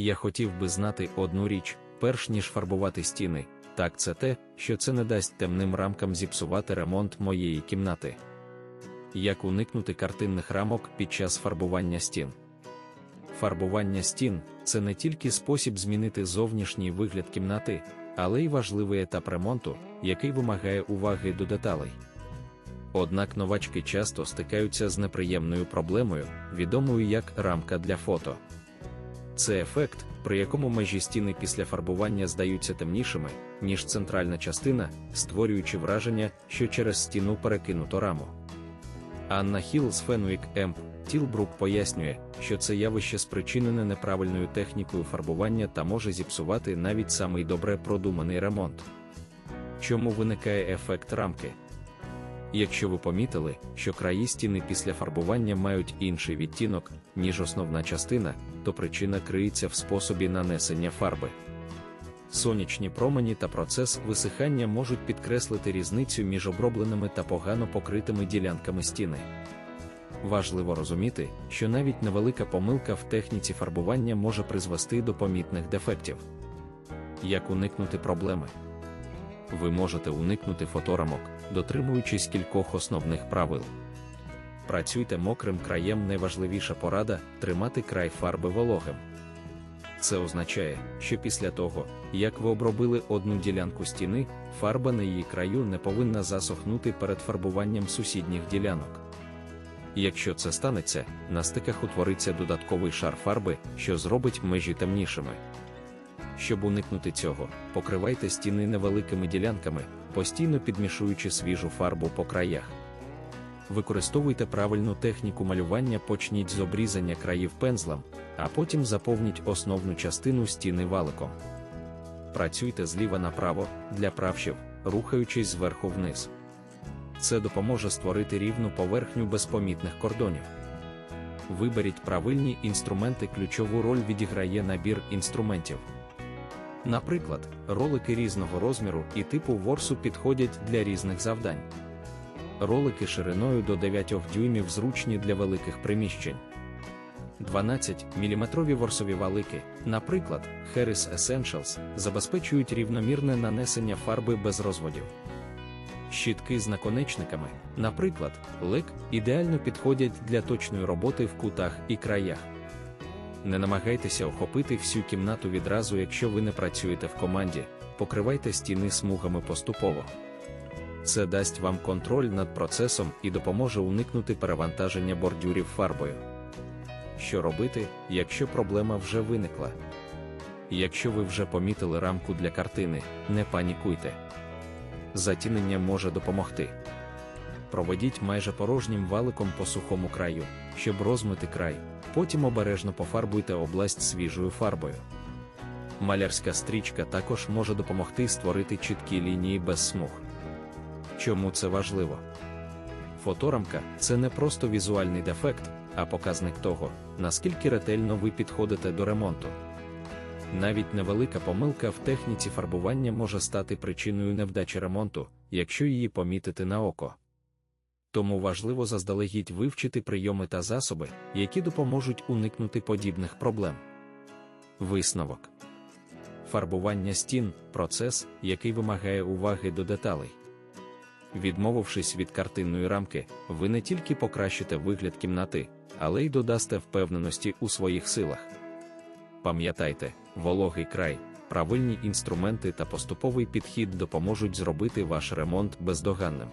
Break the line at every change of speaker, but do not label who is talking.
Я хотів би знати одну річ, перш ніж фарбувати стіни, так це те, що це не дасть темним рамкам зіпсувати ремонт моєї кімнати. Як уникнути картинних рамок під час фарбування стін? Фарбування стін це не тільки спосіб змінити зовнішній вигляд кімнати, але й важливий етап ремонту, який вимагає уваги до деталей. Однак новачки часто стикаються з неприємною проблемою, відомою як рамка для фото. Це ефект, при якому межі стіни після фарбування здаються темнішими, ніж центральна частина, створюючи враження, що через стіну перекинуто раму. Анна Хіл з Фенуік Емп Тілбрук пояснює, що це явище спричинене неправильною технікою фарбування та може зіпсувати навіть самий добре продуманий ремонт. Чому виникає ефект рамки? Якщо ви помітили, що краї стіни після фарбування мають інший відтінок, ніж основна частина, то причина криється в способі нанесення фарби. Сонячні промені та процес висихання можуть підкреслити різницю між обробленими та погано покритими ділянками стіни. Важливо розуміти, що навіть невелика помилка в техніці фарбування може призвести до помітних дефектів. Як уникнути проблеми? Ви можете уникнути фоторамок, дотримуючись кількох основних правил. Працюйте мокрим краєм найважливіша порада тримати край фарби вологим. Це означає, що після того, як ви обробили одну ділянку стіни, фарба на її краю не повинна засохнути перед фарбуванням сусідніх ділянок. Якщо це станеться, на стиках утвориться додатковий шар фарби, що зробить межі темнішими. Щоб уникнути цього, покривайте стіни невеликими ділянками, постійно підмішуючи свіжу фарбу по краях. Використовуйте правильну техніку малювання, почніть з обрізання країв пензлем, а потім заповніть основну частину стіни валиком. Працюйте зліва направо для правшів, рухаючись зверху вниз. Це допоможе створити рівну поверхню без помітних кордонів. Виберіть правильні інструменти, ключову роль відіграє набір інструментів. Наприклад, ролики різного розміру і типу ворсу підходять для різних завдань. Ролики шириною до 9 дюймів зручні для великих приміщень. 12 мм ворсові валики, наприклад, Harris Essentials, забезпечують рівномірне нанесення фарби без розводів. Щітки з наконечниками, наприклад, лик, ідеально підходять для точної роботи в кутах і краях. Не намагайтеся охопити всю кімнату відразу, якщо ви не працюєте в команді, покривайте стіни смугами поступово. Це дасть вам контроль над процесом і допоможе уникнути перевантаження бордюрів фарбою. Що робити, якщо проблема вже виникла? Якщо ви вже помітили рамку для картини, не панікуйте. Затінення може допомогти. Проведіть майже порожнім валиком по сухому краю, щоб розмити край, потім обережно пофарбуйте область свіжою фарбою. Малярська стрічка також може допомогти створити чіткі лінії без смуг. Чому це важливо? Фоторамка це не просто візуальний дефект, а показник того, наскільки ретельно ви підходите до ремонту. Навіть невелика помилка в техніці фарбування може стати причиною невдачі ремонту, якщо її помітити на око. Тому важливо заздалегідь вивчити прийоми та засоби, які допоможуть уникнути подібних проблем. Висновок фарбування стін процес, який вимагає уваги до деталей. Відмовившись від картинної рамки, ви не тільки покращите вигляд кімнати, але й додасте впевненості у своїх силах. Пам'ятайте, вологий край, правильні інструменти та поступовий підхід допоможуть зробити ваш ремонт бездоганним.